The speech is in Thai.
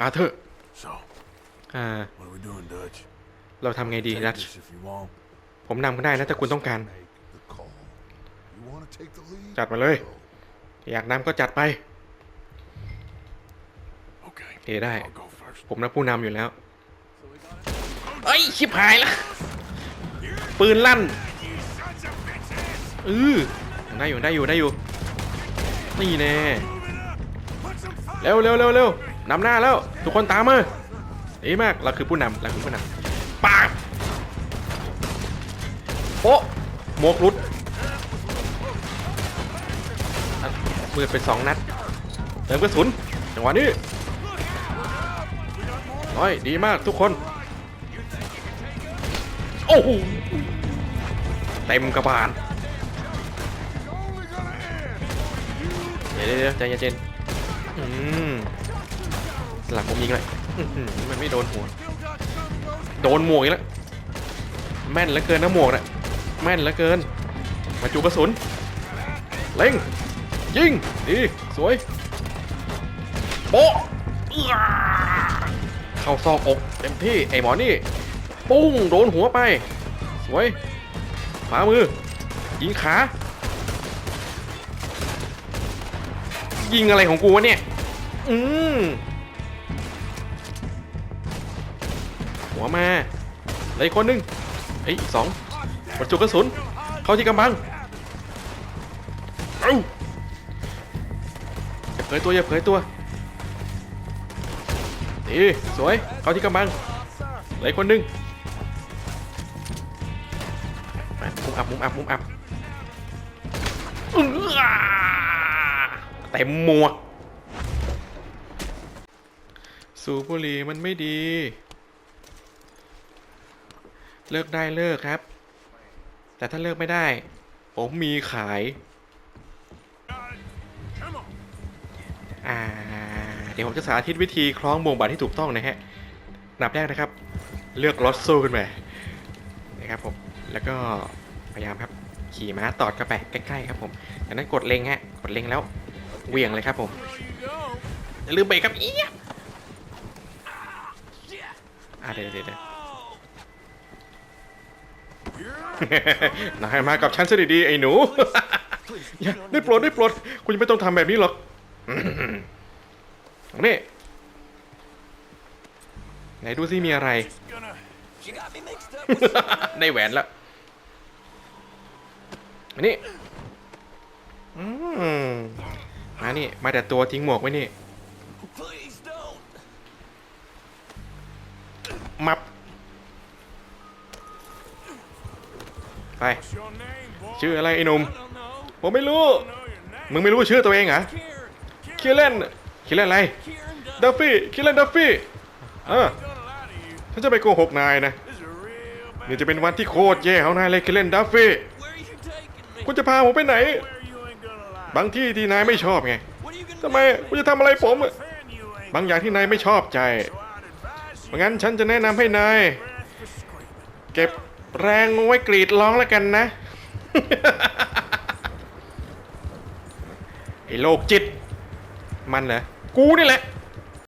อาเธอร์ So, อ่า what are we doing, Dutch? เราทำไงดี Take ดัช this if you want. ผมนำคุณได้นะถ้าคุณต้องการ Make the call. You want to take the lead? จัดมาเลย อยากนำก็จัดไป Okay. เอได้ I'll go first. ผมนะผู้นำอยู่แล้วเอ้ยชิบหายละปืนลั่นเออได้อยู่ได้อยู่ได้อยู่ นี่แน่เร็วเร็วเร็วเร็ว นำหน้าแล้ว ทุกคนตามมาดีมากเราคือผู้นำเราคือผู้นำปาโป๊ะหมวกหลุดมือเป็นสองนัดเติมกระสุนจังหวะนี้ร้อยดีมากทุกคน โอ้โหเต็มกระบาลเดี๋ยวเดี๋ยวเดี๋ยวใจเย็นๆอืม สลับผมยิงเลยมันไม่โดนหัว โดนหมวกอีกแล้ว แม่นเหลือเกินนะหมวกน่ะแม่นเหลือเกิน มาจูกระสุน เล็ง ยิง ดี สวย โป๊ะเข้าซอกอกเต็มที่ไอ้หมอนี่ ปุ้ง โดนหัวไป สวยขวามือ ยิงขา ยิงอะไรของกูวะเนี่ย อืม หัวมาเลยคนหนึ่งเอ้ยสองบรรจุกระสุน เข้าที่กำบัง เอ้าอย่าเผยตัวอย่าเผยตัวดีสวย เข้าที่กำบังเลยคนหนึ่งมามุมอับมุมอับมุมอับเต็มหมวก สูบบุหรี่มันไม่ดี เลิกได้เลิกครับ แต่ถ้าเลิกไม่ได้ ผมมีขาย อ่า เดี๋ยวผมจะสาธิตวิธีคล้องบ่วงบาดที่ถูกต้องนะฮะอันดับแรกนะครับ เลือกรถสู้ขึ้นมานะครับผม แล้วก็พยายามครับ ขี่ม้าตอดเข้าไปใกล้ๆครับผมจากนั้นกดเล็งฮะ กดเล็งแล้วเวียงเลยครับผม อย่าลืมเบรกครับเอี๊ยอ่าเดี๋ยวเดี๋ยว นายมากับฉันซะดีๆไอ้หนูอย่าได้โปรดได้โปรดคุณยังไม่ต้องทำแบบนี้หรอกนี่ไหนดูซิมีอะไร ได้แหวนแล้วมานี่อืมานี่ มาแต่ตัวทิ้งหมวกไว้นี่ มับ ไป ชื่ออะไรไอ้หนุ่ม ผมไม่รู้ มึงไม่รู้ชื่อตัวเองเหรอ คิเลนคิเลนอะไร ดัฟฟี่ คิเลนดัฟฟี่เออฉันจะไปโกหกนายนะนี่จะเป็นวันที่โคตรแย่ของนายเลยคิเลนดัฟฟี่ คุณจะพาผมไปไหน บางที่ที่นายไม่ชอบไงทำไมคุณจะทำอะไรผม บางอย่างที่นายไม่ชอบใจเพราะงั้นฉันจะแนะนำให้นาย เก็บ แรงไว้กรีดร้องแล้วกันนะ ไอ้โลกจิต มันเหรอ กูนี่แหละ